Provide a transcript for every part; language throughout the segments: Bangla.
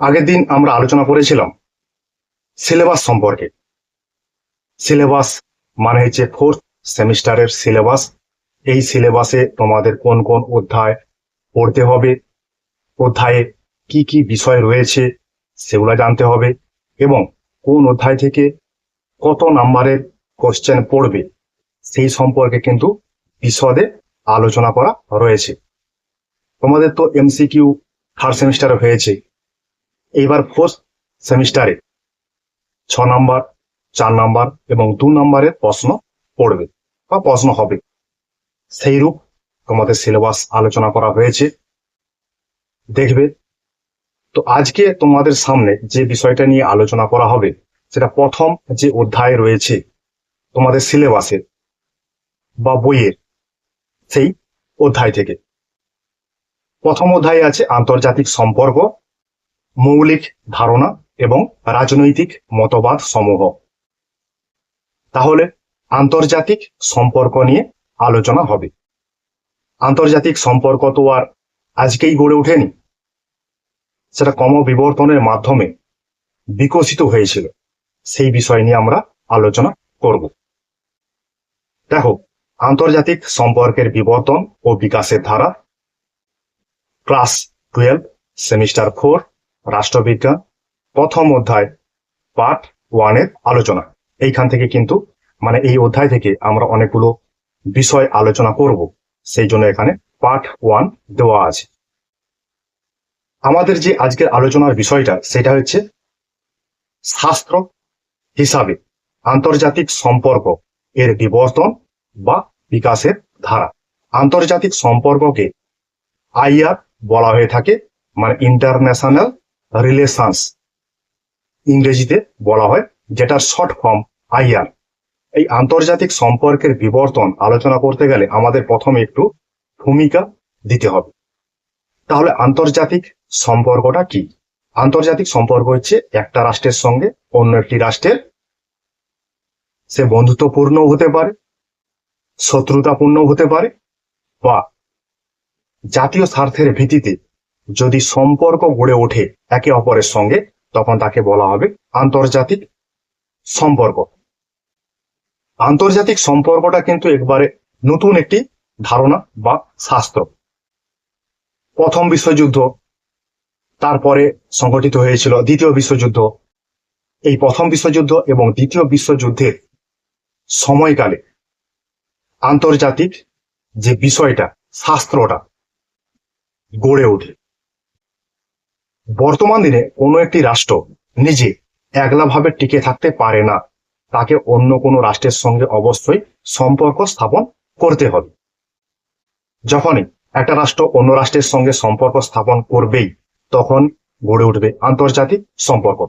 আগের দিন আমরা আলোচনা করেছিলাম সিলেবাস সম্পর্কে। সিলেবাস মানে হচ্ছে ফোর্থ সেমিস্টারের সিলেবাস। এই সিলেবাসে তোমাদের কোন কোন অধ্যায় পড়তে হবে, অধ্যায়ে কি কি বিষয় রয়েছে সেগুলো জানতে হবে এবং কোন অধ্যায় থেকে কত নাম্বারের কোশ্চেন পড়বে সেই সম্পর্কে কিন্তু বিশদে আলোচনা করা রয়েছে। তোমাদের তো এমসিকিউ থার্ড সেমিস্টারে হয়েছে। এইবার ফোর্থ সেমিস্টারে ছ নাম্বার, চার নাম্বার এবং দু নাম্বারের প্রশ্ন পড়বে বা প্রশ্ন হবে। সেই রূপ তোমাদের সিলেবাস আলোচনা করা হয়েছে। দেখবে তো আজকে তোমাদের সামনে যে বিষয়টা নিয়ে আলোচনা করা হবে, সেটা প্রথম যে অধ্যায় রয়েছে তোমাদের সিলেবাসের বা বইয়ের, সেই অধ্যায় থেকে। প্রথম অধ্যায়ে আছে আন্তর্জাতিক সম্পর্ক মৌলিক ধারণা এবং রাজনৈতিক মতবাদ সমূহ। তাহলে আন্তর্জাতিক সম্পর্ক নিয়ে আলোচনা হবে। আন্তর্জাতিক সম্পর্ক তো আর আজকেই গড়ে ওঠেনি। সেটা ক্রমবিবর্তনের মাধ্যমে বিকশিত হয়েছিল। সেই বিষয় নিয়ে আমরা আলোচনা করব। দেখো, আন্তর্জাতিক সম্পর্কের বিবর্তন ও বিকাশের ধারা, ক্লাস টুয়েলভ, সেমিস্টার ফোর রাষ্ট্রবিজ্ঞান, প্রথম অধ্যায় পার্ট ওয়ানের আলোচনা। এইখান থেকে কিন্তু মানে এই অধ্যায় থেকে আমরা অনেকগুলো বিষয় আলোচনা করব। সেই জন্য এখানে পার্ট ওয়ান দেওয়া আছে। আমাদের যে আজকের আলোচনার বিষয়টা, সেটা হচ্ছে শাস্ত্র হিসাবে আন্তর্জাতিক সম্পর্ক এর বিবর্তন বা বিকাশের ধারা। আন্তর্জাতিক সম্পর্ককে আইআর বলা হয়ে থাকে মানে ইন্টারন্যাশনাল রিলেশনস, ইংরেজিতে বলা হয়, যেটার শর্ট ফর্ম আইআর। এই আন্তর্জাতিক সম্পর্কের বিবর্তন আলোচনা করতে গেলে আমাদের প্রথমে একটু ভূমিকা দিতে হবে। তাহলে আন্তর্জাতিক সম্পর্কটা কি? আন্তর্জাতিক সম্পর্ক হচ্ছে একটা রাষ্ট্রের সঙ্গে অন্য একটি রাষ্ট্রের। সে বন্ধুত্বপূর্ণ হতে পারে শত্রুতাপূর্ণ হতে পারে, বা জাতীয় স্বার্থের ভিত্তিতে যদি সম্পর্ক গড়ে ওঠে একে অপরের সঙ্গে, তখন তাকে বলা হবে আন্তর্জাতিক সম্পর্ক। আন্তর্জাতিক সম্পর্কটা কিন্তু একবারে নতুন একটি ধারণা বা শাস্ত্র। প্রথম বিশ্বযুদ্ধ, তারপরে সংগঠিত হয়েছিল দ্বিতীয় বিশ্বযুদ্ধ। এই প্রথম বিশ্বযুদ্ধ এবং দ্বিতীয় বিশ্বযুদ্ধের সময়কালে আন্তর্জাতিক যে বিষয়টা, শাস্ত্রটা গড়ে ওঠে। বর্তমান দিনে কোনো একটি রাষ্ট্র নিজে একলাভাবে টিকে থাকতে পারে না। তাকে অন্য কোনো রাষ্ট্রের সঙ্গে অবশ্যই সম্পর্ক স্থাপন করতে হবে। যখনই একটা রাষ্ট্র অন্য রাষ্ট্রের সঙ্গে সম্পর্ক স্থাপন করবেই, তখন গড়ে উঠবে আন্তর্জাতিক সম্পর্ক।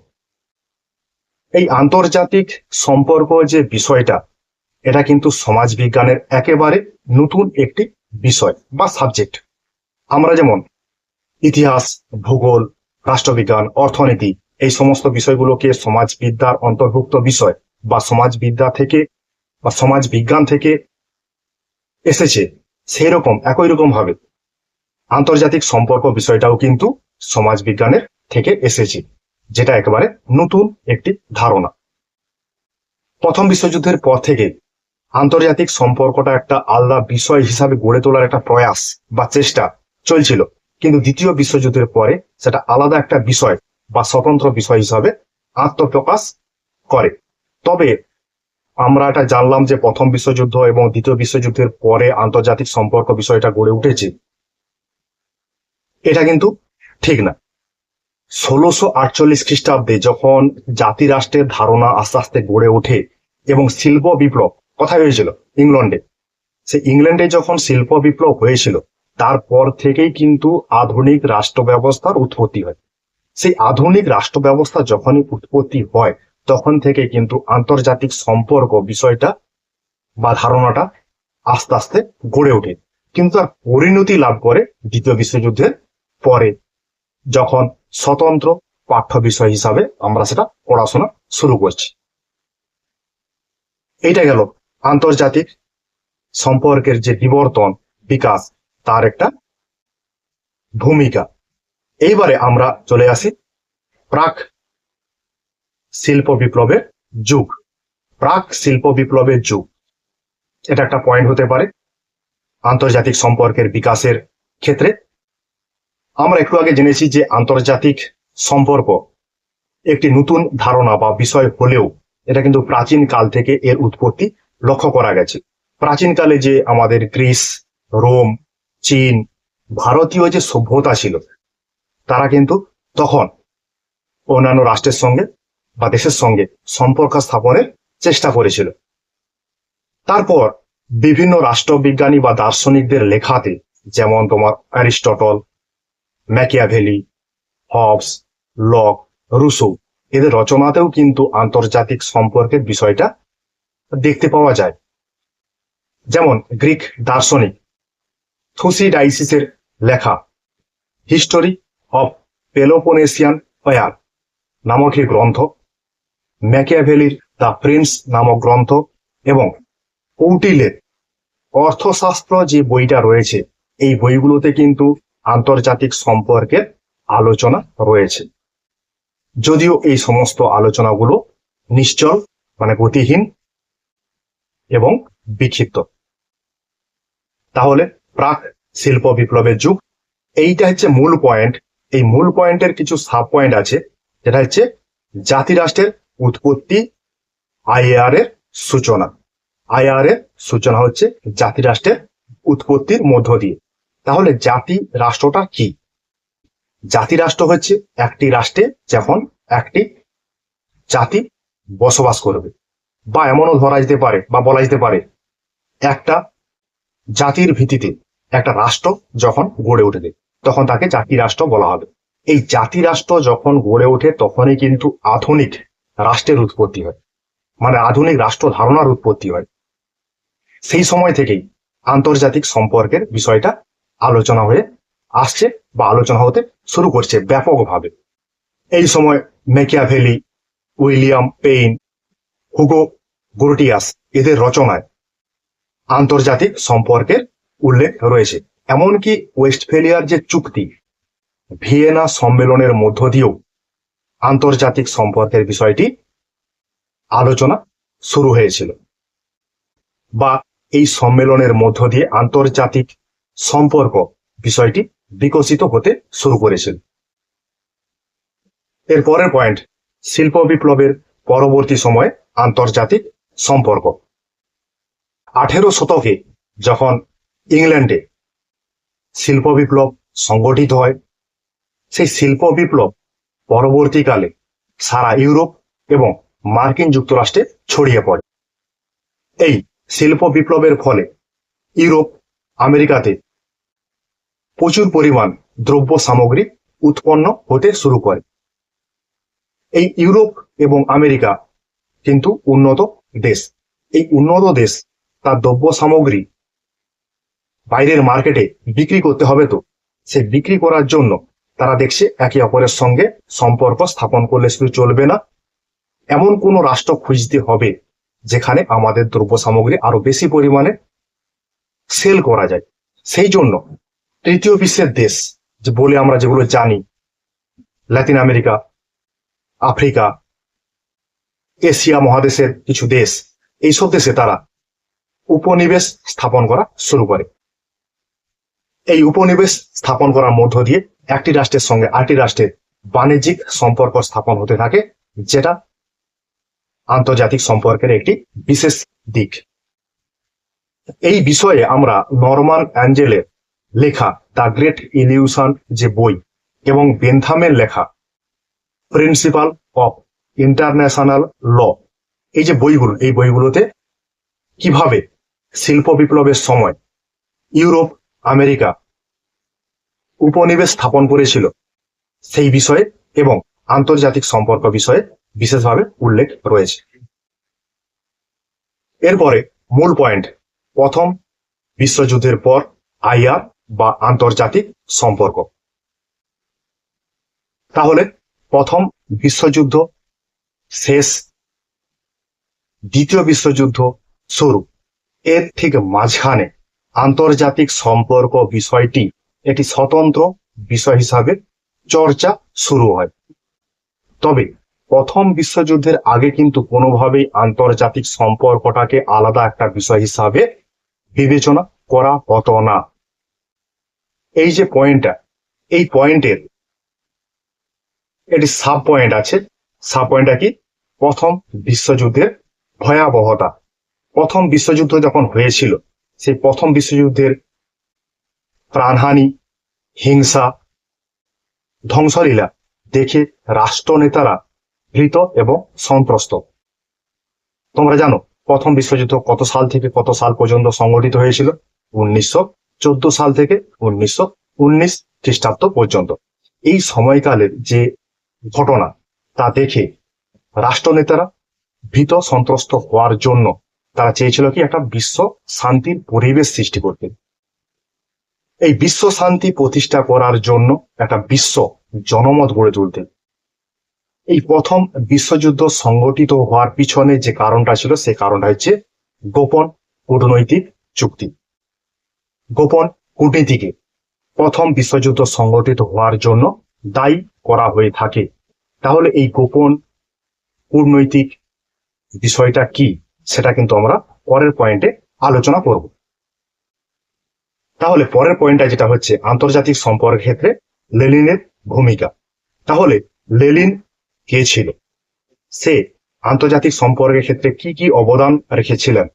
এই আন্তর্জাতিক সম্পর্ক যে বিষয়টা, এটা কিন্তু সমাজ বিজ্ঞানের একেবারে নতুন একটি বিষয় বা সাবজেক্ট। আমরা যেমন ইতিহাস, ভূগোল রাষ্ট্রবিজ্ঞান, অর্থনীতি, এই সমস্ত বিষয়গুলোকে সমাজবিদ্যার অন্তর্ভুক্ত বিষয় বা সমাজবিদ্যা থেকে বা সমাজ বিজ্ঞান থেকে এসেছে সেই রকম একই রকম ভাবে। আন্তর্জাতিক সম্পর্ক বিষয়টাও কিন্তু সমাজ বিজ্ঞানের থেকে এসেছে, যেটা একেবারে নতুন একটি ধারণা। প্রথম বিশ্বযুদ্ধের পর থেকে আন্তর্জাতিক সম্পর্কটা একটা আলাদা বিষয় হিসাবে গড়ে তোলার একটা প্রয়াস বা চেষ্টা চলছিল। কিন্তু দ্বিতীয় বিশ্বযুদ্ধের পরে সেটা আলাদা একটা বিষয় বা স্বতন্ত্র বিষয় হিসাবে আত্মপ্রকাশ করে। তবে আমরা এটা জানলাম যে প্রথম বিশ্বযুদ্ধ এবং দ্বিতীয় বিশ্বযুদ্ধের পরে আন্তর্জাতিক সম্পর্ক বিষয়টা গড়ে উঠেছে। এটা কিন্তু ঠিক না। ষোলোশো আটচল্লিশ খ্রিস্টাব্দে যখন জাতিরাষ্ট্রের ধারণা আস্তে আস্তে গড়ে ওঠে এবং শিল্প বিপ্লব কোথায় হয়েছিল ইংল্যান্ডে সে ইংল্যান্ডে যখন শিল্প বিপ্লব হয়েছিল তারপর থেকেই কিন্তু আধুনিক রাষ্ট্র ব্যবস্থার উৎপত্তি হয়। সেই আধুনিক রাষ্ট্র ব্যবস্থা যখনই উৎপত্তি হয়, তখন থেকে কিন্তু আন্তর্জাতিক সম্পর্ক বিষয়টা বা ধারণাটা আস্তে আস্তে গড়ে ওঠে। কিন্তু তার পরিণতি লাভ করে দ্বিতীয় বিশ্বযুদ্ধের পরে, যখন স্বতন্ত্র পাঠ্য বিষয় হিসাবে আমরা সেটা পড়াশোনা শুরু করছি। এইটা গেল আন্তর্জাতিক সম্পর্কের যে বিবর্তন, বিকাশ তার একটা ভূমিকা। এইবারে আমরা চলে আসি প্রাক শিল্প বিপ্লবের যুগ। প্রাক শিল্প বিপ্লবের যুগ। এটা একটা পয়েন্ট হতে পারে আন্তর্জাতিক সম্পর্কের বিকাশের ক্ষেত্রে। আমরা একটু আগে জেনেছি যে আন্তর্জাতিক সম্পর্ক একটি নতুন ধারণা বা বিষয় হলেও এটা কিন্তু প্রাচীন কাল থেকে এর উৎপত্তি লক্ষ্য করা গেছে। প্রাচীনকালে যে আমাদের গ্রিস, রোম চীন, ভারতীয় যে সভ্যতা ছিল, তারা কিন্তু তখন অন্যান্য রাষ্ট্রের সঙ্গে বা দেশের সঙ্গে সম্পর্ক স্থাপনের চেষ্টা করেছিল। তারপর বিভিন্ন রাষ্ট্রবিজ্ঞানী বা দার্শনিকদের লেখাতে, যেমন তোমার Aristotle, Machiavelli, Hobbes, Locke Rousseau এদের রচনাতেও কিন্তু আন্তর্জাতিক সম্পর্কের বিষয়টা দেখতে পাওয়া যায়। যেমন গ্রিক দার্শনিক থুসিডাইসিসের লেখা। হিস্টোরি অফ পেলোপোনেসিয়ান ফয়ার নামক গ্রন্থ। ম্যাকিয়াভেলির দ্য প্রিন্স নামক গ্রন্থ এবং কৌটিলের অর্থশাস্ত্র যে বইটা রয়েছে, এই বইগুলোতে কিন্তু আন্তর্জাতিক সম্পর্কের আলোচনা রয়েছে। যদিও এই সমস্ত আলোচনাগুলো নিশ্চল মানে গতিহীন এবং বিক্ষিপ্ত। তাহলে প্রাক শিল্প বিপ্লবের যুগ। এইটা হচ্ছে মূল পয়েন্ট এই মূল পয়েন্টের কিছু সাব পয়েন্ট আছে, যেটা হচ্ছে জাতিরাষ্ট্রের উৎপত্তি আইআর এর সূচনা। আইআর এর সূচনা হচ্ছে জাতিরাষ্ট্রের উৎপত্তির মধ্য দিয়ে। তাহলে জাতি রাষ্ট্রটা কি? জাতি রাষ্ট্র হচ্ছে একটি রাষ্ট্রে যখন একটি জাতি বসবাস করবে। বা এমনও ধরা যেতে পারে বা বলা যেতে পারে, একটা জাতির ভিত্তিতে। একটা রাষ্ট্র যখন গড়ে উঠবে, তখন তাকে জাতি রাষ্ট্র বলা হবে। এই জাতি রাষ্ট্র যখন গড়ে ওঠে, তখনই কিন্তু আধুনিক রাষ্ট্রের উৎপত্তি হয়। মানে আধুনিক রাষ্ট্র ধারণার উৎপত্তি হয়। সেই সময় থেকেই আন্তর্জাতিক সম্পর্কের বিষয়টা আলোচনা হয়ে আসছে বা আলোচনা হতে শুরু করছে ব্যাপকভাবে। এই সময় Machiavelli William Paine, Hugo Grotius এদের রচনায় আন্তর্জাতিক সম্পর্কের উল্লেখ রয়েছে। এমনকি ওয়েস্টফেলিয়ার যে চুক্তি, ভিয়েনা সম্মেলনের মধ্য দিয়েও আন্তর্জাতিক সম্পর্কের বিষয়টি আলোচনা শুরু হয়েছিল বা এই সম্মেলনের মধ্য দিয়ে আন্তর্জাতিক সম্পর্ক বিষয়টি বিকশিত হতে শুরু করেছিল। এর পরের পয়েন্ট, শিল্প বিপ্লবের পরবর্তী সময়ে আন্তর্জাতিক সম্পর্ক। আঠেরো শতকে যখন ইংল্যান্ডে শিল্প বিপ্লব সংগঠিত হয়। সেই শিল্প বিপ্লব পরবর্তীকালে সারা ইউরোপ এবং মার্কিন যুক্তরাষ্ট্রে ছড়িয়ে পড়ে। এই শিল্প বিপ্লবের ফলে ইউরোপ, আমেরিকাতে প্রচুর পরিমাণ দ্রব্য সামগ্রী উৎপন্ন হতে শুরু করে। এই ইউরোপ এবং আমেরিকা কিন্তু উন্নত দেশ। এই উন্নত দেশ তার দ্রব্য সামগ্রী বাইরের মার্কেটে বিক্রি করতে হবে তো। সে বিক্রি করার জন্য তারা দেখছে একে অপরের সঙ্গে সম্পর্ক স্থাপন করলে শুধু চলবে না। এমন কোনো রাষ্ট্র খুঁজতে হবে যেখানে আমাদের দ্রব্য সামগ্রী আরও বেশি পরিমাণে সেল করা যায়। সেই জন্য তৃতীয় বিশ্বের দেশ যে বলে আমরা যেগুলো জানি ল্যাতিন আমেরিকা, আফ্রিকা, এশিয়া মহাদেশের কিছু দেশ, এইসব দেশে তারা উপনিবেশ স্থাপন করা শুরু করে। এই উপনিবেশ স্থাপন করার মধ্য দিয়ে একটি রাষ্ট্রের সঙ্গে আরেকটি রাষ্ট্রের বাণিজ্যিক সম্পর্ক স্থাপন হতে থাকে, যেটা আন্তর্জাতিক সম্পর্কের একটি বিশেষ দিক। এই বিষয়ে আমরা নরমান অ্যাঞ্জেলের লেখা দ্য গ্রেট ইলিউশন যে বই এবং বেনথামের লেখা প্রিন্সিপাল অফ ইন্টারন্যাশনাল ল, এই যে বইগুলো, এই বইগুলোতে কীভাবে শিল্প বিপ্লবের সময় ইউরোপ আমেরিকা উপনিবেশ স্থাপন করেছিল। সেই বিষয়ে এবং আন্তর্জাতিক সম্পর্ক বিষয়ে বিশেষভাবে উল্লেখ রয়েছে। এরপরে মূল পয়েন্ট, প্রথম বিশ্বযুদ্ধের পর আইআর বা আন্তর্জাতিক সম্পর্ক। তাহলে প্রথম বিশ্বযুদ্ধ, শেষ দ্বিতীয় বিশ্বযুদ্ধ শুরু। এর ঠিক মাঝখানে আন্তর্জাতিক সম্পর্ক বিষয়টি এটি স্বতন্ত্র বিষয় হিসাবে চর্চা শুরু হয়। তবে প্রথম বিশ্বযুদ্ধের আগে কিন্তু কোনোভাবেই আন্তর্জাতিক সম্পর্কটাকে আলাদা একটা বিষয় হিসাবে বিবেচনা করা হতো না। এই যে পয়েন্টটা, এই পয়েন্টের এটি সাব পয়েন্ট আছে। সাব পয়েন্টটা কি? প্রথম বিশ্বযুদ্ধের ভয়াবহতা। প্রথম বিশ্বযুদ্ধ যখন হয়েছিল সেই প্রথম বিশ্বযুদ্ধের প্রাণহানি, হিংসা, ধ্বংসলীলা দেখে রাষ্ট্রনেতারা ভীত এবং সন্ত্রস্ত। তোমরা জানো, প্রথম বিশ্বযুদ্ধ কত সাল থেকে কত সাল পর্যন্ত সংগঠিত হয়েছিল? উনিশশো চোদ্দ সাল থেকে উনিশশো উনিশ খ্রিস্টাব্দ পর্যন্ত। এই সময়কালের যে ঘটনা, তা দেখে রাষ্ট্রনেতারা ভীত সন্ত্রস্ত হওয়ার জন্য তারা চেয়েছিল কি একটা বিশ্ব শান্তির পরিবেশ সৃষ্টি করতে। এই বিশ্ব শান্তি প্রতিষ্ঠা করার জন্য একটা বিশ্ব জনমত গড়ে তুলতে। এই প্রথম বিশ্বযুদ্ধ সংগঠিত হওয়ার পিছনে যে কারণটা ছিল সেই কারণটা হচ্ছে গোপন কূটনৈতিক চুক্তি। গোপন কূটনীতিকে প্রথম বিশ্বযুদ্ধ সংগঠিত হওয়ার জন্য দায়ী করা হয়ে থাকে। তাহলে এই গোপন কূটনৈতিক বিষয়টা কি? সেটা কিন্তু আমরা পরের পয়েন্টে আলোচনা করব। তাহলে পরের পয়েন্টটা যেটা হচ্ছে আন্তর্জাতিক সম্পর্কের ক্ষেত্রে লেলিনের ভূমিকা। তাহলে লেলিন কে ছিল? সে আন্তর্জাতিক সম্পর্কের ক্ষেত্রে কি কি অবদান রেখেছিলেন?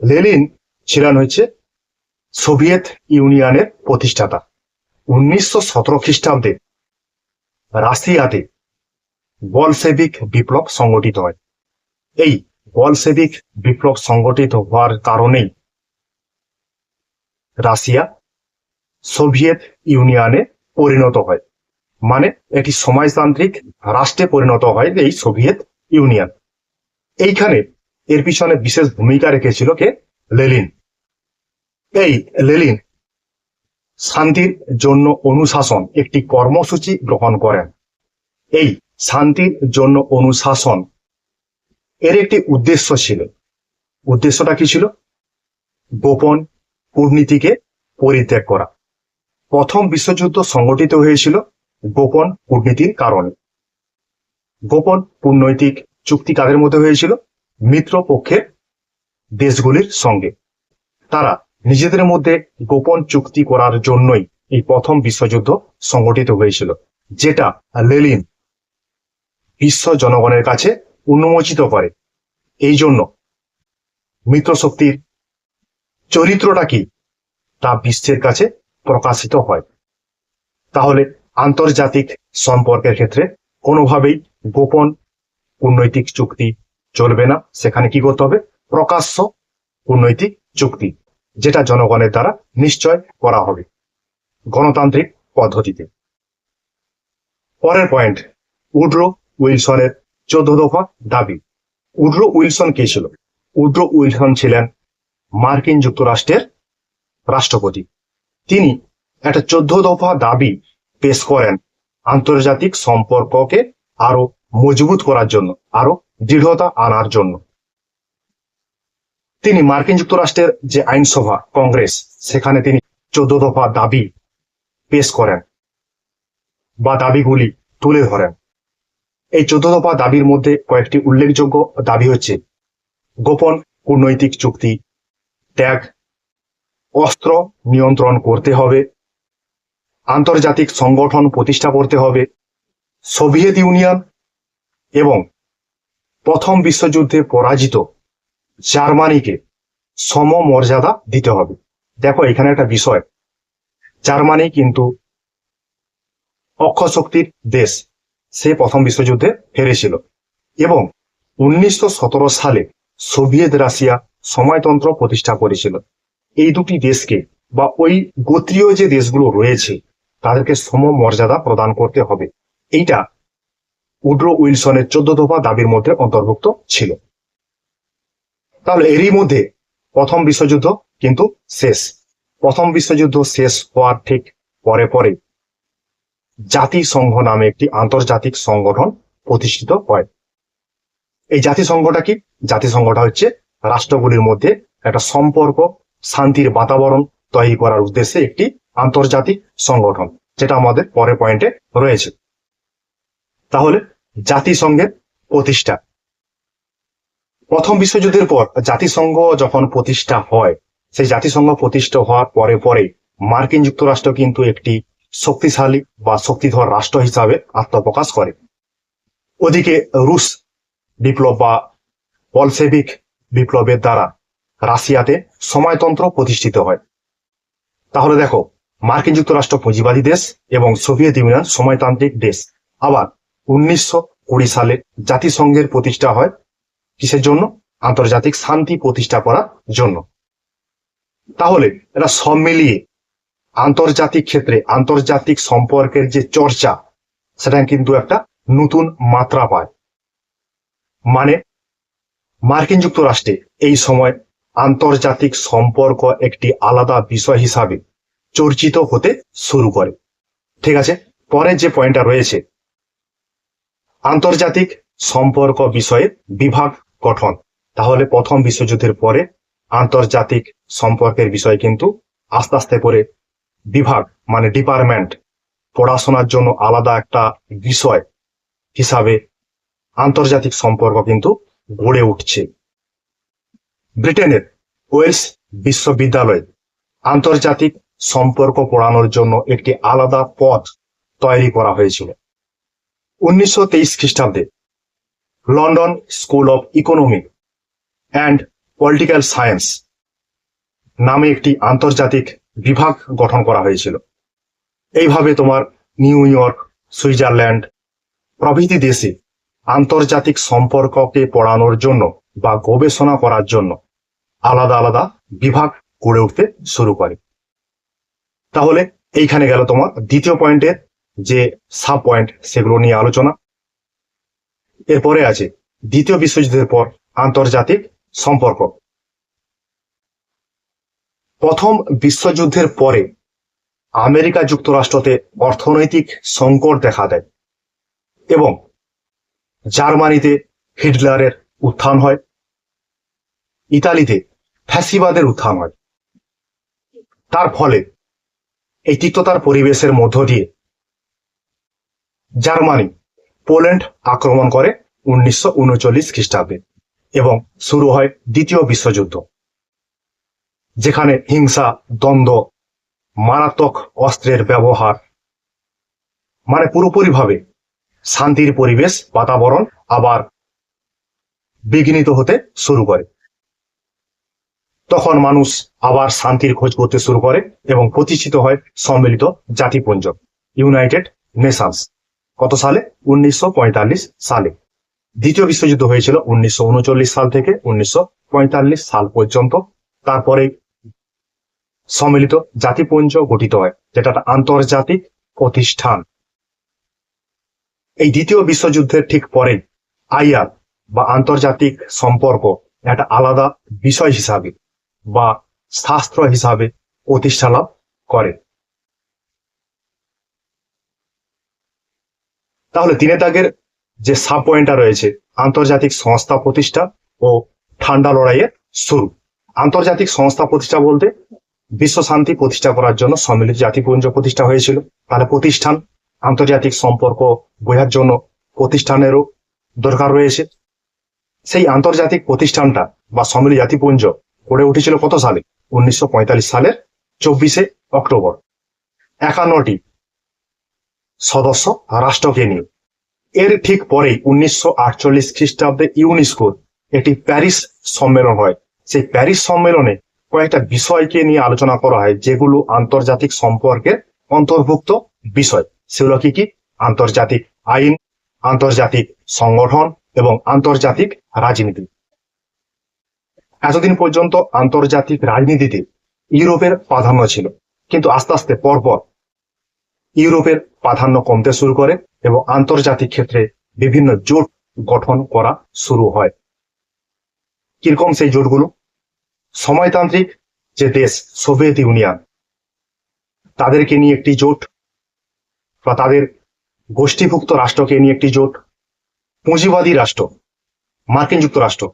লেলিন ছিলেন হচ্ছে সোভিয়েত ইউনিয়নের প্রতিষ্ঠাতা। উনিশশো সতেরো খ্রিস্টাব্দে রাশিয়াতে বলসেভিক বিপ্লব সংগঠিত হয়। এই বলসেবিক বিপ্লব সংগঠিত হওয়ার কারণেই রাশিয়া সোভিয়েত ইউনিয়নে পরিণত হয়। মানে এটি সমাজতান্ত্রিক রাষ্ট্রে পরিণত হয় এই সোভিয়েত ইউনিয়ন। এইখানে এর পিছনে বিশেষ ভূমিকা রেখেছিল কে? লেলিন এই লেলিন শান্তির জন্য অনুশাসন একটি কর্মসূচি গ্রহণ করেন। এই শান্তির জন্য অনুশাসন এর একটি উদ্দেশ্য ছিল। উদ্দেশ্যটা কি ছিল? গোপন কূটনীতিকে পরিত্যাগ করা। প্রথম বিশ্বযুদ্ধ সংগঠিত হয়েছিল গোপন কূটনীতির কারণে। গোপন কূটনৈতিক চুক্তি কাদের মধ্যে হয়েছিল? মিত্র পক্ষের দেশগুলির সঙ্গে। তারা নিজেদের মধ্যে গোপন চুক্তি করার জন্যই এই প্রথম বিশ্বযুদ্ধ সংগঠিত হয়েছিল, যেটা লেলিন বিশ্ব জনগণের কাছে উন্মোচিত করে। এই জন্য মিত্রশক্তির চরিত্রটা কি? তা বিশ্বের কাছে প্রকাশিত হয়। তাহলে আন্তর্জাতিক সম্পর্কের ক্ষেত্রে কোনোভাবেই গোপন কূটনৈতিক চুক্তি চলবে না। সেখানে কি করতে হবে? প্রকাশ্য কূটনৈতিক চুক্তি, যেটা জনগণের দ্বারা নিশ্চয় করা হবে গণতান্ত্রিক পদ্ধতিতে। পরের পয়েন্ট উড্রো উইলসনের চোদ্দ দফা দাবি। উড্রো উইলসন কে ছিল? উড্রো উইলসন ছিলেন মার্কিন যুক্তরাষ্ট্রের রাষ্ট্রপতি। তিনি একটা চোদ্দ দফা দাবি পেশ করেন আন্তর্জাতিক সম্পর্ককে আরও মজবুত করার জন্য, আরও দৃঢ়তা আনার জন্য। তিনি মার্কিন যুক্তরাষ্ট্রের যে আইনসভা, কংগ্রেস, সেখানে তিনি চোদ্দ দফা দাবি পেশ করেন বা দাবিগুলি তুলে ধরেন। এই চোদ্দ দফা দাবির মধ্যে কয়েকটি উল্লেখযোগ্য দাবি হচ্ছে গোপন কূটনৈতিক চুক্তি, ত্যাগ, অস্ত্র নিয়ন্ত্রণ করতে হবে, আন্তর্জাতিক সংগঠন প্রতিষ্ঠা করতে হবে, সোভিয়েত ইউনিয়ন এবং প্রথম বিশ্বযুদ্ধে পরাজিত জার্মানিকে সমমর্যাদা দিতে হবে। দেখো, এখানে একটা বিষয়। জার্মানি কিন্তু অক্ষশক্তির দেশ। সে প্রথম বিশ্বযুদ্ধে হেরেছিল। এবং উনিশশো সতেরো সালে সোভিয়েত রাশিয়া সময়তন্ত্র প্রতিষ্ঠা করেছিল। এই দুটি দেশকে বা ওই গোত্রীয় যে দেশগুলো রয়েছে, তাদেরকে সমমর্যাদা প্রদান করতে হবে। এইটা উড্রো উইলসনের চোদ্দ দফা দাবির মধ্যে অন্তর্ভুক্ত ছিল। তাহলে এরই মধ্যে প্রথম বিশ্বযুদ্ধ কিন্তু শেষ। প্রথম বিশ্বযুদ্ধ শেষ হওয়ার ঠিক পরে পরে জাতিসংঘ নামে একটি আন্তর্জাতিক সংগঠন প্রতিষ্ঠিত হয়। এই জাতিসংঘটা কি? জাতিসংঘটা হচ্ছে রাষ্ট্রগুলির মধ্যে একটা সম্পর্ক, শান্তির বাতাবরণ তৈরি করার উদ্দেশ্যে একটি আন্তর্জাতিক সংগঠন, যেটা আমাদের পরের পয়েন্টে রয়েছে। তাহলে জাতিসংঘের প্রতিষ্ঠা। প্রথম বিশ্বযুদ্ধের পর জাতিসংঘ যখন প্রতিষ্ঠা হয়, সেই জাতিসংঘ প্রতিষ্ঠা হওয়ার পরে পরে মার্কিন যুক্তরাষ্ট্র কিন্তু একটি শক্তিশালী বা শক্তিধর রাষ্ট্র হিসাবে আত্মপ্রকাশ করে। ওদিকে রুশ বিপ্লব বা বলসেবিক বিপ্লবের দ্বারা রাশিয়াতে সময়তন্ত্র প্রতিষ্ঠিত হয়। তাহলে দেখো, মার্কিন যুক্তরাষ্ট্র পুঁজিবাদী দেশ এবং সোভিয়েত ইউনিয়ন সময়তান্ত্রিক দেশ। আবার উনিশশো কুড়ি সালে জাতিসংঘের প্রতিষ্ঠা হয় কিসের জন্য? আন্তর্জাতিক শান্তি প্রতিষ্ঠা করার জন্য। তাহলে এটা সব মিলিয়ে আন্তর্জাতিক ক্ষেত্রে আন্তর্জাতিক সম্পর্কের যে চর্চা, সেটা কিন্তু একটা নতুন মাত্রা পায়। মানে মার্কিন যুক্তরাষ্ট্রে এই সময় আন্তর্জাতিক সম্পর্ক একটি আলাদা বিষয় হিসাবে চর্চিত হতে শুরু করে। ঠিক আছে? পরের যে পয়েন্টটা রয়েছে, আন্তর্জাতিক সম্পর্ক বিষয়ে বিভাগ গঠন। তাহলে প্রথম বিশ্বযুদ্ধের পরে আন্তর্জাতিক সম্পর্কের বিষয় কিন্তু আস্তে আস্তে করে বিভাগ মানে ডিপার্টমেন্ট পড়াশোনার জন্য আলাদা একটা বিষয় হিসাবে আন্তর্জাতিক সম্পর্ক কিন্তু গড়ে উঠছে। ব্রিটেনের ওয়েলস বিশ্ববিদ্যালয়ে আন্তর্জাতিক সম্পর্ক পড়ানোর জন্য একটি আলাদা পথ তৈরি করা হয়েছিল। উনিশশো তেইশ খ্রিস্টাব্দে London school of economic and political science নামে একটি আন্তর্জাতিক বিভাগ গঠন করা হয়েছিল। এইভাবে তোমার নিউ ইয়র্ক, সুইজারল্যান্ড প্রভৃতি দেশে আন্তর্জাতিক সম্পর্ককে পড়ানোর জন্য বা গবেষণা করার জন্য আলাদা আলাদা বিভাগ গড়ে উঠতে শুরু করে। তাহলে এইখানে গেল তোমার দ্বিতীয় পয়েন্টের যে সাব পয়েন্ট, সেগুলো নিয়ে আলোচনা। এরপরে আছে দ্বিতীয় বিশ্বযুদ্ধের পর আন্তর্জাতিক সম্পর্ক। প্রথম বিশ্বযুদ্ধের পরে আমেরিকা যুক্তরাষ্ট্রতে অর্থনৈতিক সংকট দেখা দেয় এবং জার্মানিতে হিটলারের উত্থান হয়, ইতালিতে ফ্যাসিবাদের উত্থান হয়। তার ফলে এই তিক্ততার পরিবেশের মধ্য দিয়ে জার্মানি পোল্যান্ড আক্রমণ করে উনিশশো উনচল্লিশ খ্রিস্টাব্দে এবং শুরু হয় দ্বিতীয় বিশ্বযুদ্ধ। যেখানে হিংসা, দ্বন্দ্ব, মারাত্মক অস্ত্রের ব্যবহার মানে পুরোপুরিভাবে শান্তির পরিবেশ, বাতাবরণ আবার বিঘ্নিত হতে শুরু করে। তখন মানুষ আবার শান্তির খোঁজ করতে শুরু করে এবং প্রতিষ্ঠিত হয় সম্মিলিত জাতিপুঞ্জ ইউনাইটেড নেশনস। কত সালে? উনিশশো পঁয়তাল্লিশ সালে। দ্বিতীয় বিশ্বযুদ্ধ হয়েছিল উনিশশো উনচল্লিশ সাল থেকে উনিশশো পঁয়তাল্লিশ সাল পর্যন্ত। তারপরে সম্মিলিত জাতিপুঞ্জ গঠিত হয় যেটা আন্তর্জাতিক প্রতিষ্ঠান। এই দ্বিতীয় বিশ্বযুদ্ধের ঠিক পরে আইআর, বা আন্তর্জাতিক সম্পর্ক, একটা আলাদা বিষয় হিসাবে, বা শাস্ত্র হিসাবে প্রতিষ্ঠা লাভ করে। তাহলে তিনে দাগের যে সাব পয়েন্টটা রয়েছে, আন্তর্জাতিক সংস্থা প্রতিষ্ঠা ও ঠান্ডা লড়াইয়ের শুরু। আন্তর্জাতিক সংস্থা প্রতিষ্ঠা বলতে বিশ্ব শান্তি প্রতিষ্ঠা করার জন্য সম্মিলিত জাতিপুঞ্জ প্রতিষ্ঠা হয়েছিল। তাহলে প্রতিষ্ঠান, আন্তর্জাতিক সম্পর্ক বোঝার জন্য প্রতিষ্ঠানেরও দরকার রয়েছে। সেই আন্তর্জাতিক প্রতিষ্ঠানটা বা সম্মিলিত জাতিপুঞ্জ গড়ে উঠেছিল কত সালে? উনিশশো পঁয়তাল্লিশ সালের চব্বিশে অক্টোবর। একান্নটি সদস্য রাষ্ট্রকে নিয়ে। এর ঠিক পরেই উনিশশো আটচল্লিশ খ্রিস্টাব্দে ইউনেস্কোর একটি প্যারিস সম্মেলন হয়। সেই প্যারিস সম্মেলনে কয়েকটা বিষয়কে নিয়ে আলোচনা করা হয়, যেগুলো আন্তর্জাতিক সম্পর্কের অন্তর্ভুক্ত বিষয়। সেগুলো কি কি? আন্তর্জাতিক আইন, আন্তর্জাতিক সংগঠন এবং আন্তর্জাতিক রাজনীতি। এতদিন পর্যন্ত আন্তর্জাতিক রাজনীতিতে ইউরোপের প্রাধান্য ছিল, কিন্তু আস্তে আস্তে পরপর ইউরোপের প্রাধান্য কমতে শুরু করে এবং আন্তর্জাতিক ক্ষেত্রে বিভিন্ন জোট গঠন করা শুরু হয়। কীরকম সেই জোটগুলো? সময়তান্ত্রিক যে দেশ, সোভিয়েত ইউনিয়ন, তাদেরকে নিয়ে একটি জোট বা তাদের গোষ্ঠীভুক্ত রাষ্ট্রকে নিয়ে একটি জোট, পুঁজিবাদী রাষ্ট্র মার্কিন যুক্তরাষ্ট্র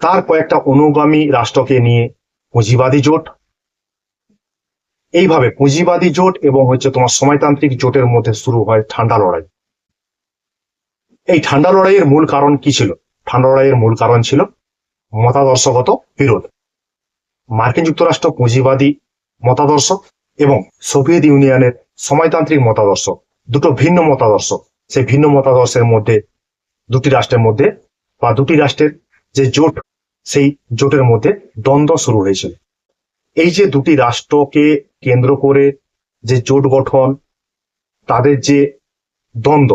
তার কয়েকটা অনুগামী রাষ্ট্রকে নিয়ে পুঁজিবাদী জোট। এইভাবে পুঁজিবাদী জোট এবং হচ্ছে তোমার সময়তান্ত্রিক জোটের মধ্যে শুরু হয় ঠান্ডা লড়াই। এই ঠান্ডা লড়াইয়ের মূল কারণ কি ছিল? ঠান্ডা লড়াইয়ের মূল কারণ ছিল মতাদর্শগত বিরোধ। মার্কিন যুক্তরাষ্ট্র পুঁজিবাদী মতাদর্শ এবং সোভিয়েত ইউনিয়নের সময়তান্ত্রিক মতাদর্শ, দুটো ভিন্ন মতাদর্শ। সেই ভিন্ন মতাদর্শের মধ্যে, দুটি রাষ্ট্রের মধ্যে বা দুটি রাষ্ট্রের যে জোট, সেই জোটের মধ্যে দ্বন্দ্ব শুরু হয়েছিল। এই যে দুটি রাষ্ট্রকে কেন্দ্র করে যে জোট গঠন, তাদের যে দ্বন্দ্ব,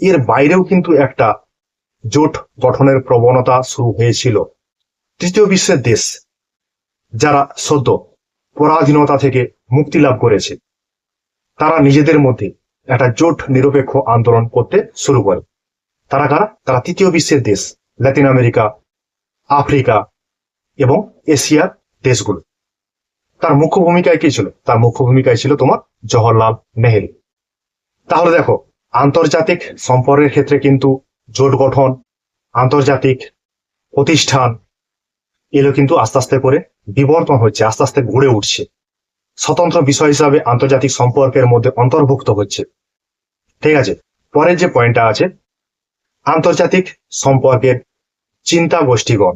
এর বাইরেও কিন্তু একটা জোট গঠনের প্রবণতা শুরু হয়েছিল। তৃতীয় বিশ্বের দেশ যারা সদ্য পরাধীনতা থেকে মুক্তি লাভ করেছে, তারা নিজেদের মধ্যে একটা জোট নিরপেক্ষ আন্দোলন করতে শুরু করে। তারা কারা? তারা তৃতীয় বিশ্বের দেশ ল্যাটিন আমেরিকা, আফ্রিকা এবং এশিয়ার দেশগুলো। তার মুখ্য ভূমিকায় কি ছিল? তার মুখ্য ভূমিকায় ছিল তোমার জওহরলাল নেহেরু। তাহলে দেখো, আন্তর্জাতিক সম্পর্কের ক্ষেত্রে কিন্তু জোট গঠন, আন্তর্জাতিক প্রতিষ্ঠান এগুলো কিন্তু আস্তে আস্তে করে বিবর্তন হচ্ছে, আস্তে আস্তে গড়ে উঠছে। স্বতন্ত্র বিষয় হিসাবে আন্তর্জাতিক সম্পর্কের মধ্যে অন্তর্ভুক্ত হচ্ছে। ঠিক আছে? পরের যে পয়েন্টটা আছে, আন্তর্জাতিক সম্পর্কের চিন্তা গোষ্ঠীগণ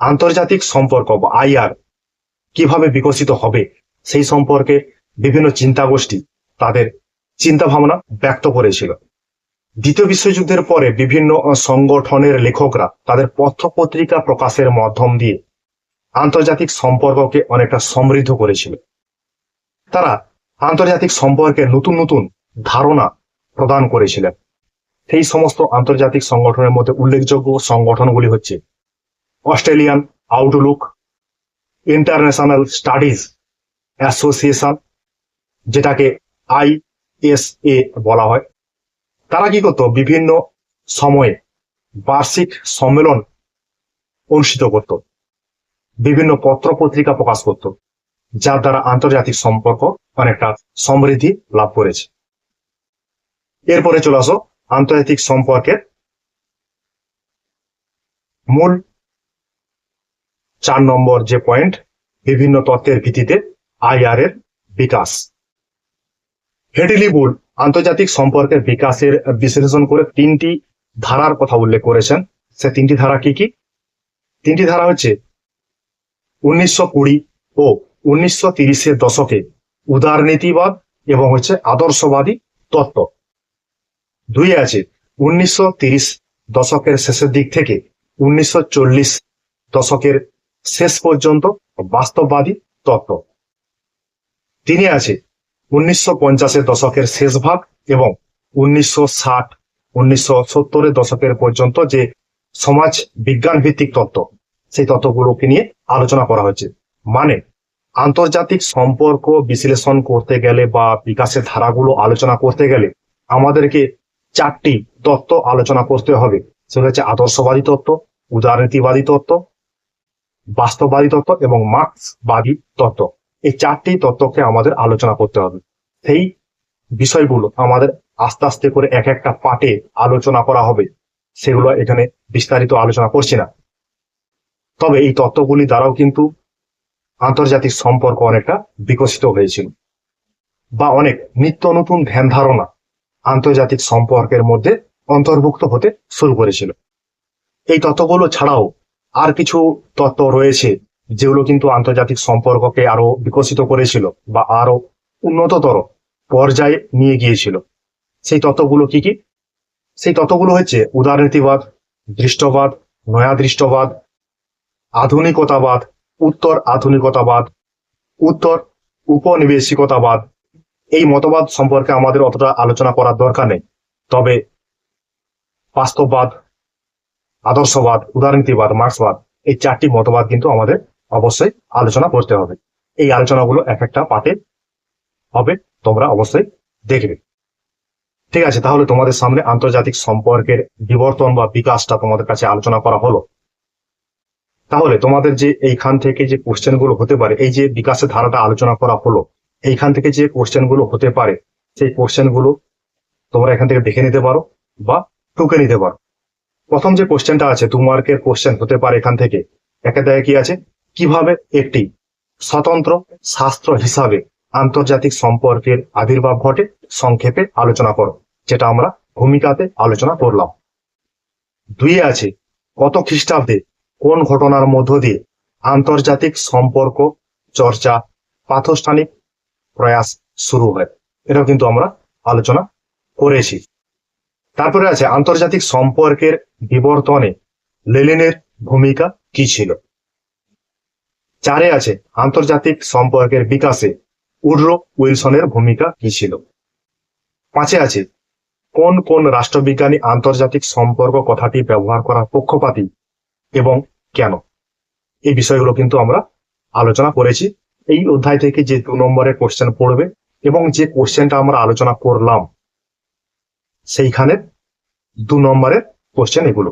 আন্তর্জাতিক সম্পর্ক বা আইআর কীভাবে বিকশিত হবে, সেই সম্পর্কে বিভিন্ন চিন্তা গোষ্ঠী তাদের চিন্তা ভাবনা ব্যক্ত করেছিল। দ্বিতীয় বিশ্বযুদ্ধের পরে বিভিন্ন সংগঠনের লেখকরা তাদের পত্র পত্রিকা প্রকাশের মাধ্যম দিয়ে আন্তর্জাতিক সম্পর্ককে অনেকটা সমৃদ্ধ করেছিল। তারা আন্তর্জাতিক সম্পর্কে নতুন নতুন ধারণা প্রদান করেছিলেন। সেই সমস্ত আন্তর্জাতিক সংগঠনের মধ্যে উল্লেখযোগ্য সংগঠনগুলি হচ্ছে Australian outlook, international studies association, যেটাকে আইএসএ বলা হয়। তারা কি করতো? বিভিন্ন সময়ে বার্ষিক সম্মেলন অনুষ্ঠিত করত। বিভিন্ন পত্র পত্রিকা প্রকাশ করত, যার দ্বারা আন্তর্জাতিক সম্পর্ক অনেকটা সমৃদ্ধি লাভ করেছে। এরপরে চলে আসো, আন্তর্জাতিক সম্পর্কের মূল চার নম্বর যে পয়েন্ট বিভিন্ন তত্ত্বের ভিত্তিতে আইআর এর বিকাশ। হেডিলি আন্তর্জাতিক সম্পর্কের বিকাশের বিশ্লেষণ করে তিনটি ধারার কথা উল্লেখ করেছেন। সে তিনটি ধারা কি কি? তিনটি ধারা হচ্ছে উনিশশো কুড়ি ও উনিশশো তিরিশের দশকে উদারনীতিবাদ এবং হচ্ছে আদর্শবাদী তত্ত্ব। দুই আছে উনিশশো তিরিশ দশকের শেষের দিক থেকে উনিশশো চল্লিশ দশকের শেষ পর্যন্ত বাস্তববাদী তত্ত্ব। তিনি আছে উনিশশো পঞ্চাশের দশকের শেষ ভাগ এবং উনিশশো ষাট, উনিশশো সত্তরের দশকের পর্যন্ত যে সমাজ বিজ্ঞান ভিত্তিক তত্ত্ব, সেই তত্ত্বগুলোকে নিয়ে আলোচনা করা হয়েছে। মানে আন্তর্জাতিক সম্পর্ক বিশ্লেষণ করতে গেলে বা বিকাশের ধারাগুলো আলোচনা করতে গেলে আমাদেরকে চারটি তত্ত্ব আলোচনা করতে হবে। সেগুলো হচ্ছে আদর্শবাদী তত্ত্ব, উদারনীতিবাদী তত্ত্ব, বাস্তববাদী তত্ত্ব এবং মার্ক্সবাদী তত্ত্ব। এই চারটি তত্ত্বকে আমাদের আলোচনা করতে হবে। সেই বিষয়গুলো আমাদের আস্তে আস্তে করে এক একটা পাটে আলোচনা করা হবে। সেগুলো এখানে বিস্তারিত আলোচনা করছি না। তবে এই তত্ত্বগুলি দ্বারাও কিন্তু আন্তর্জাতিক সম্পর্ক অনেকটা বিকশিত হয়েছিল বা অনেক নিত্য নতুন ধ্যান ধারণা আন্তর্জাতিক সম্পর্কের মধ্যে অন্তর্ভুক্ত হতে শুরু করেছিল। এই তত্ত্বগুলো ছাড়াও আর কিছু তত্ত্ব রয়েছে যেগুলো কিন্তু আন্তর্জাতিক সম্পর্ককে আরও বিকশিত করেছিল বা আরও উন্নততর পর্যায়ে নিয়ে গিয়েছিল। সেই তত্ত্বগুলো কি কি? সেই তত্ত্বগুলো হচ্ছে উদারনীতিবাদ, দৃষ্টবাদ নয়া দৃষ্টবাদ আধুনিকতাবাদ, উত্তর আধুনিকতাবাদ, উত্তর উপনিবেশিকতাবাদ। এই মতবাদ সম্পর্কে আমাদের অতটা আলোচনা করার দরকার নেই। তবে বাস্তববাদ, আদর্শবাদ, উদারনীতিবাদ, মার্ক্সবাদ এই চারটি মতবাদ কিন্তু আমাদের অবশ্যই আলোচনা করতে হবে। এই আলোচনাগুলো এক একটা পাতে হবে, তোমরা অবশ্যই দেখবে। ঠিক আছে, তাহলে তোমাদের সামনে আন্তর্জাতিক সম্পর্কের বিবর্তন বা বিকাশটা তোমাদের কাছে আলোচনা করা হলো। তাহলে তোমাদের যে এইখান থেকে যে কোশ্চেনগুলো হতে পারে, এই যে বিকাশের ধারাটা আলোচনা করা হলো, এইখান থেকে যে কোশ্চেনগুলো হতে পারে, সেই কোশ্চেনগুলো তোমরা এখান থেকে দেখে নিতে পারো বা টুকে নিতে পারো। প্রথম যে কোশ্চেনটা আছে, দু মার্কের কোশ্চেন হতে পারে এখান থেকে। একে দেখে কি আছে? কীভাবে একটি স্বতন্ত্র শাস্ত্র হিসাবে আন্তর্জাতিক সম্পর্কের আবির্ভাব ঘটে সংক্ষেপে আলোচনা করো, যেটা আমরা ভূমিকাতে আলোচনা করলাম। দুই আছে, কত খ্রিস্টাব্দে কোন ঘটনার মধ্য দিয়ে আন্তর্জাতিক সম্পর্ক চর্চা প্রাতিষ্ঠানিক প্রয়াস শুরু হয়, এটাও কিন্তু আমরা আলোচনা করেছি। তারপরে আছে, আন্তর্জাতিক সম্পর্কের বিবর্তনে লেলিনের ভূমিকা কি ছিল? চারে আছে আন্তর্জাতিক সম্পর্কের বিকাশে। উড্রো উইলসনের ভূমিকা কি ছিল? পাঁচে আছে, কোন কোন রাষ্ট্রবিজ্ঞানী আন্তর্জাতিক সম্পর্ক কথাটি ব্যবহার করা পক্ষপাতী এবং কেন? এই বিষয়গুলো কিন্তু আমরা আলোচনা করেছি। এই অধ্যায় থেকে যে দু নম্বরের কোশ্চেন পড়বে এবং যে কোশ্চেনটা আমরা আলোচনা করলাম, সেইখানে দু নম্বরের কোশ্চেন এগুলো।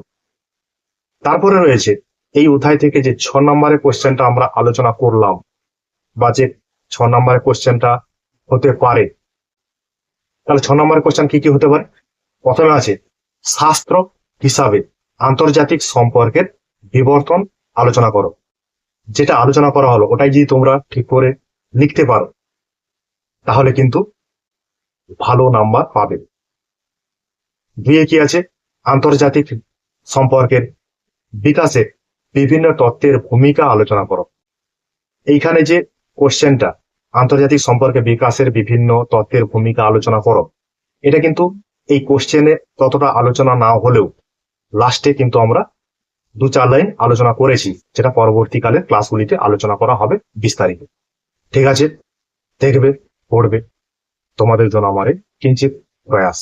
তারপরে রয়েছে এই অধ্যায় থেকে যে ছ নম্বরের কোশ্চেনটা আমরা আলোচনা করলাম বা যে ছ নম্বরের কোশ্চেনটা হতে পারে। তাহলে ছ নম্বরের কোশ্চেন কি কি হতে পারে? প্রথমে আছে শাস্ত্র হিসাবে আন্তর্জাতিক সম্পর্কের বিবর্তন আলোচনা করো। যেটা আলোচনা করা হলো, ওটাই যদি তোমরা ঠিক করে লিখতে পারো, তাহলে কিন্তু ভালো নাম্বার পাবে। দুয়ে কি আছে? আন্তর্জাতিক সম্পর্কের বিকাশে বিভিন্ন তত্ত্বের ভূমিকা আলোচনা করো। এইখানে যে কোশ্চেনটা, আন্তর্জাতিক সম্পর্কে বিকাশের বিভিন্ন তত্ত্বের ভূমিকা আলোচনা করো। এটা কিন্তু এই কোশ্চেনে ততটা আলোচনা না হলেও লাস্টে কিন্তু আমরা দু চার লাইন আলোচনা করেছি, যেটা পরবর্তীকালে ক্লাসগুলিতে আলোচনা করা হবে বিস্তারিত। ঠিক আছে? দেখবে, পড়বে। তোমাদের জন্য আমার কিঞ্চিত প্রয়াস।